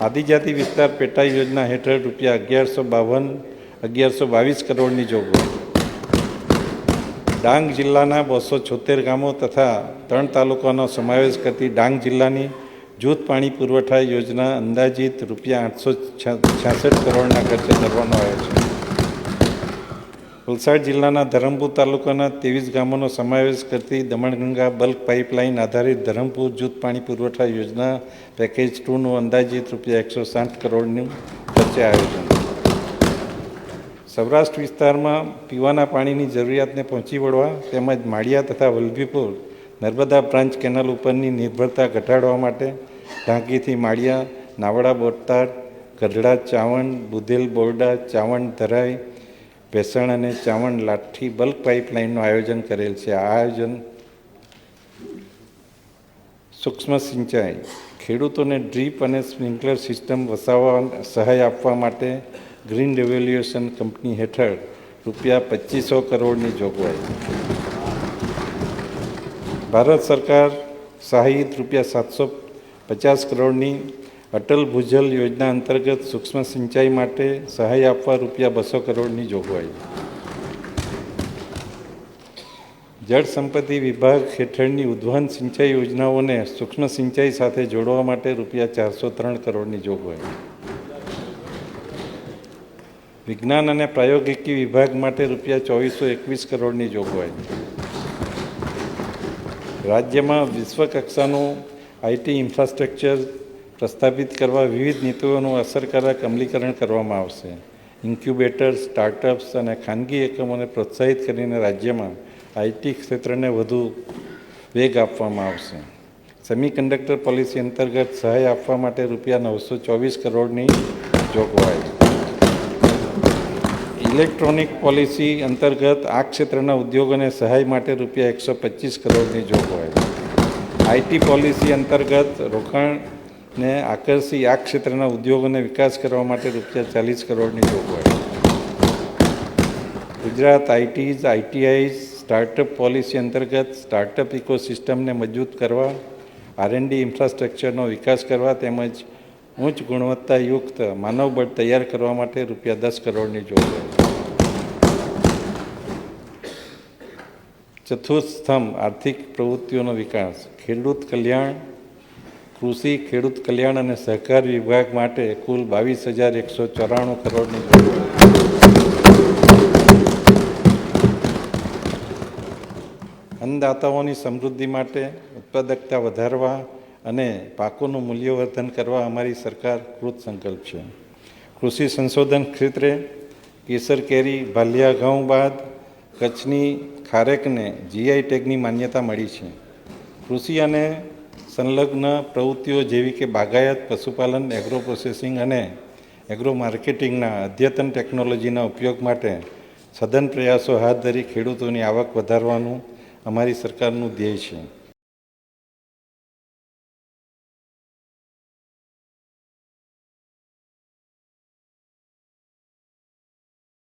આદિજાતિ વિસ્તાર પેટા યોજના હેઠળ રૂપિયા અગિયારસો બાવન, અગિયારસો બાવીસ કરોડની જોગવાઈ. ડાંગ જિલ્લાના બસો છોતેર ગામો તથા ત્રણ તાલુકાનો સમાવેશ કરતી ડાંગ જિલ્લાની જૂથ પાણી પુરવઠા યોજના અંદાજિત રૂપિયા આઠસો છાસઠ કરોડના ખર્ચે કરવામાં આવ્યો છે. વલસાડ જિલ્લાના ધરમપુર તાલુકાના ત્રેવીસ ગામોનો સમાવેશ કરતી દમણગંગા બલ્ક પાઇપલાઇન આધારિત ધરમપુર જૂથ પાણી પુરવઠા યોજના પેકેજ ટુનું અંદાજિત રૂપિયા એકસો સાઠ કરોડનું ખર્ચે આયોજન. સૌરાષ્ટ્ર વિસ્તારમાં પીવાના પાણીની જરૂરિયાતને પહોંચી વળવા તેમજ માળિયા તથા વલભીપુર નર્મદા બ્રાન્ચ કેનાલ ઉપરની નિર્ભરતા ઘટાડવા માટે ઢાંકીથી માળિયા, નાવડા બોટાદ, ગઢડા ચાવણ, બુધેલ બોરડા, ચાવણ ધરાઈ ભેસણ અને ચાવણ લાઠી બલ્ક પાઇપલાઇનનું આયોજન કરેલ છે. આ આયોજન સૂક્ષ્મ સિંચાઈ, ખેડૂતોને ડ્રીપ અને સ્પ્રિંકલર સિસ્ટમ વસાવવા સહાય આપવા માટે ગ્રીન રેવોલ્યુશન કંપની હેઠળ રૂપિયા પચીસો કરોડની જોગવાઈ. ભારત સરકાર સહાયિત રૂપિયા સાતસો પચાસ કરોડની અટલ ભૂજલ યોજના અંતર્ગત સૂક્ષ્મ સિંચાઈ માટે સહાય આપવા રૂપિયા બસો કરોડની જોગવાઈ. જળ સંપત્તિ વિભાગ હેઠળની ઉદ્વહન સિંચાઈ યોજનાઓને સૂક્ષ્મ સિંચાઈ સાથે જોડવા માટે રૂપિયા ચારસો ત્રણ કરોડની જોગવાઈ. વિજ્ઞાન અને પ્રાયોગિકી વિભાગ માટે રૂપિયા ચોવીસો એકવીસ કરોડની જોગવાઈ. રાજ્યમાં વિશ્વ કક્ષાનું આઈટી ઇન્ફ્રાસ્ટ્રક્ચર પ્રસ્થાપિત કરવા વિવિધ નીતિઓનું અસરકારક અમલીકરણ કરવામાં આવશે. ઇન્ક્યુબેટર્સ સ્ટાર્ટઅપ્સ અને ખાનગી એકમોને પ્રોત્સાહિત કરીને રાજ્યમાં આઈટી ક્ષેત્રને વધુ વેગ આપવામાં આવશે. સેમિકન્ડક્ટર પોલિસી અંતર્ગત સહાય આપવા માટે રૂપિયા નવસો ચોવીસ કરોડની જોગવાઈ. ઇલેક્ટ્રોનિક પોલિસી અંતર્ગત આ ક્ષેત્રના ઉદ્યોગોને સહાય માટે રૂપિયા એકસો પચીસ કરોડની જોગવાઈ. આઈટી પોલિસી અંતર્ગત રોકાણને આકર્ષી આ ક્ષેત્રના ઉદ્યોગોને વિકાસ કરવા માટે રૂપિયા ચાલીસ કરોડની જોગવાઈ. Gujarat ITs, ITI, startup policy અંતર્ગત સ્ટાર્ટઅપ ઇકોસિસ્ટમને મજબૂત કરવા, આરએનડી ઇન્ફ્રાસ્ટ્રક્ચરનો વિકાસ કરવા તેમજ ઉચ્ચ ગુણવત્તાયુક્ત માનવબળ તૈયાર કરવા માટે રૂપિયા દસ કરોડની જોગવાઈ. ચતુર્થ સ્તંભ આર્થિક પ્રવૃત્તિઓનો વિકાસ, ખેડૂત કલ્યાણ કૃષિ, ખેડૂત કલ્યાણ અને સહકાર વિભાગ માટે કુલ બાવીસ હજાર એકસો ચોરાણું કરોડની અન્નદાતાઓની સમૃદ્ધિ માટે ઉત્પાદકતા વધારવા અને પાકોનું મૂલ્યવર્ધન કરવા અમારી સરકાર કૃત સંકલ્પ છે. કૃષિ સંશોધન ક્ષેત્રે કેસર કેરી, ભાલિયા ઘઉં બાદ કચ્છની ખારેકને જીઆઈ ટેગની માન્યતા મળી છે. કૃષિ અને સંલગ્ન પ્રવૃત્તિઓ જેવી કે બાગાયત, પશુપાલન એગ્રો પ્રોસેસિંગ અને એગ્રો માર્કેટિંગના અદ્યતન ટેકનોલોજીના ઉપયોગ માટે સઘન પ્રયાસો હાથ ધરી ખેડૂતોની આવક વધારવાનું અમારી સરકારનું ધ્યેય છે.